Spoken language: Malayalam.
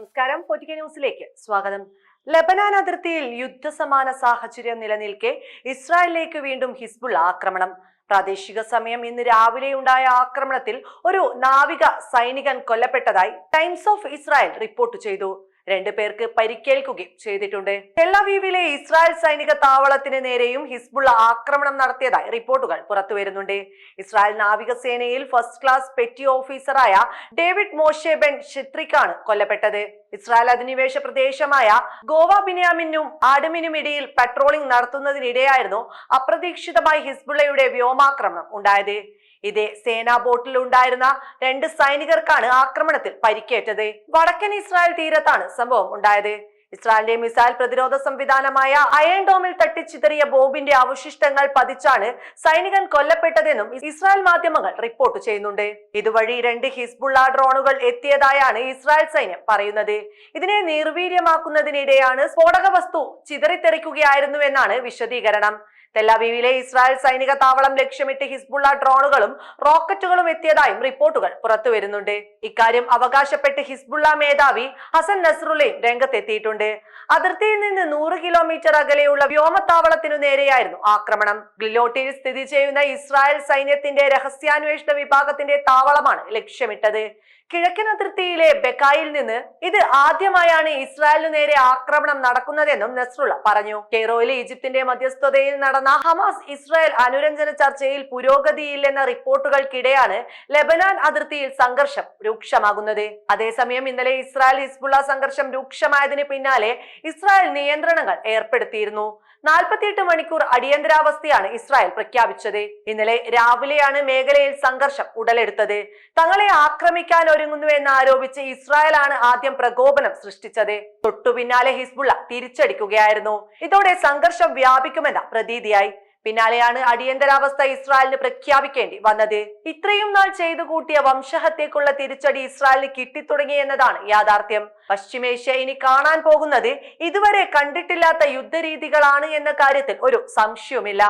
നമസ്കാരം. പൊറ്റിക്ക ന്യൂസിലേക്ക് സ്വാഗതം. ലബനാൻ അതിർത്തിയിൽ യുദ്ധസമാന സാഹചര്യം നിലനിൽക്കെ ഇസ്രായേലിലേക്ക് വീണ്ടും ഹിസ്ബുൾ ആക്രമണം. പ്രാദേശിക സമയം ഇന്ന് രാവിലെ ഉണ്ടായ ആക്രമണത്തിൽ ഒരു നാവിക സൈനികൻ കൊല്ലപ്പെട്ടതായി ടൈംസ് ഓഫ് ഇസ്രായേൽ റിപ്പോർട്ട് ചെയ്തു. രണ്ടു പേർക്ക് പരിക്കേൽക്കുകയും ചെയ്തിട്ടുണ്ട്. ടെല്ലവീവിലെ ഇസ്രായേൽ സൈനിക താവളത്തിന് നേരെയും ഹിസ്ബുള്ള ആക്രമണം നടത്തിയതായി റിപ്പോർട്ടുകൾ പുറത്തു വരുന്നുണ്ട്. ഇസ്രായേൽ നാവികസേനയിൽ ഫസ്റ്റ് ക്ലാസ് പെറ്റി ഓഫീസറായ ഡേവിഡ് മോഷെ ബെൻ ഷിത്രിക്കാണ് കൊല്ലപ്പെട്ടത്. ഇസ്രായേൽ അധിനിവേശ പ്രദേശമായ ഗോവ ബിനിയാമിനും ആഡമിനും ഇടയിൽ പട്രോളിംഗ് നടത്തുന്നതിനിടെയായിരുന്നു അപ്രതീക്ഷിതമായി ഹിസ്ബുള്ളയുടെ വ്യോമാക്രമണം ഉണ്ടായത്. ഇതേ സേനാ ബോട്ടിൽ ഉണ്ടായിരുന്ന രണ്ട് സൈനികർക്കാണ് ആക്രമണത്തിൽ പരിക്കേറ്റത്. വടക്കൻ ഇസ്രായേൽ തീരത്താണ് സംഭവം ഉണ്ടായത്. ഇസ്രായേലിന്റെ മിസൈൽ പ്രതിരോധ സംവിധാനമായ അയൺ ഡോമിൽ തട്ടിച്ചിതറിയ ബോബിന്റെ അവശിഷ്ടങ്ങൾ പതിച്ചാണ് സൈനികൻ കൊല്ലപ്പെട്ടതെന്നും ഇസ്രായേൽ മാധ്യമങ്ങൾ റിപ്പോർട്ട് ചെയ്യുന്നുണ്ട്. ഇതുവഴി രണ്ട് ഹിസ്ബുള്ള ഡ്രോണുകൾ എത്തിയതായാണ് ഇസ്രായേൽ സൈന്യം പറയുന്നത്. ഇതിനെ നിർവീര്യമാക്കുന്നതിനിടെയാണ് സ്ഫോടക വസ്തു ചിതറിത്തെറിക്കുകയായിരുന്നുവെന്നാണ് വിശദീകരണം. തെല്ലാവീവിലെ ഇസ്രായേൽ സൈനിക താവളം ലക്ഷ്യമിട്ട് ഹിസ്ബുള്ള ഡ്രോണുകളും റോക്കറ്റുകളും എത്തിയതായും റിപ്പോർട്ടുകൾ പുറത്തുവരുന്നുണ്ട്. ഇക്കാര്യം അവകാശപ്പെട്ട് ഹിസ്ബുള്ള മേധാവി ഹസൻ നസ്രുലയും രംഗത്തെത്തിയിട്ടുണ്ട്. അതിർത്തിയിൽ നിന്ന് നൂറ് കിലോമീറ്റർ അകലെയുള്ള വ്യോമത്താവളത്തിനു നേരെയായിരുന്നു ആക്രമണം. ഗ്ലിലോട്ടിൽ സ്ഥിതി ചെയ്യുന്ന ഇസ്രായേൽ സൈന്യത്തിന്റെ രഹസ്യാന്വേഷണ വിഭാഗത്തിന്റെ താവളമാണ് ലക്ഷ്യമിട്ടത്. കിഴക്കൻ അതിർത്തിയിലെ ബെക്കായിൽ നിന്ന് ഇത് ആദ്യമായാണ് ഇസ്രായേലിനു നേരെ ആക്രമണം നടക്കുന്നതെന്നും നസ്രുള്ള പറഞ്ഞു. കെയ്റോയിലെ ഈജിപ്തിന്റെ മധ്യസ്ഥതയിൽ നടന്ന ഹമാസ് ഇസ്രായേൽ അനുരഞ്ജന ചർച്ചയിൽ പുരോഗതിയില്ലെന്ന റിപ്പോർട്ടുകൾക്കിടെയാണ് ലെബനാൻ അതിർത്തിയിൽ സംഘർഷം രൂക്ഷമാകുന്നത്. അതേസമയം ഇന്നലെ ഇസ്രായേൽ ഹിസ്ബുള്ള സംഘർഷം രൂക്ഷമായതിന് പിന്നാലെ ഇസ്രായേൽ നിയന്ത്രണങ്ങൾ ഏർപ്പെടുത്തിയിരുന്നു. നാൽപ്പത്തിയെട്ട് മണിക്കൂർ അടിയന്തരാവസ്ഥയാണ് ഇസ്രായേൽ പ്രഖ്യാപിച്ചത്. ഇന്നലെ രാവിലെയാണ് മേഖലയിൽ സംഘർഷം ഉടലെടുത്തത്. തങ്ങളെ ആക്രമിക്കാൻ ഒരുങ്ങുന്നുവെന്ന് ആരോപിച്ച് ഇസ്രായേലാണ് ആദ്യം പ്രകോപനം സൃഷ്ടിച്ചത്. തൊട്ടു പിന്നാലെ ഹിസ്ബുള്ള തിരിച്ചടിക്കുകയായിരുന്നു. ഇതോടെ സംഘർഷം വ്യാപിക്കുമെന്ന പ്രതീതിയായി. പിന്നാലെയാണ് അടിയന്തരാവസ്ഥ ഇസ്രായേലിന് പ്രഖ്യാപിക്കേണ്ടി വന്നത്. ഇത്രയും നാൾ ചെയ്തു കൂട്ടിയ വംശഹത്യക്കുള്ള തിരിച്ചടി ഇസ്രായേലിന് കിട്ടിത്തുടങ്ങിയെന്നതാണ് യാഥാർത്ഥ്യം. പശ്ചിമേഷ്യ ഇനി കാണാൻ പോകുന്നത് ഇതുവരെ കണ്ടിട്ടില്ലാത്ത യുദ്ധരീതികളാണ് എന്ന കാര്യത്തിൽ ഒരു സംശയവുമില്ല.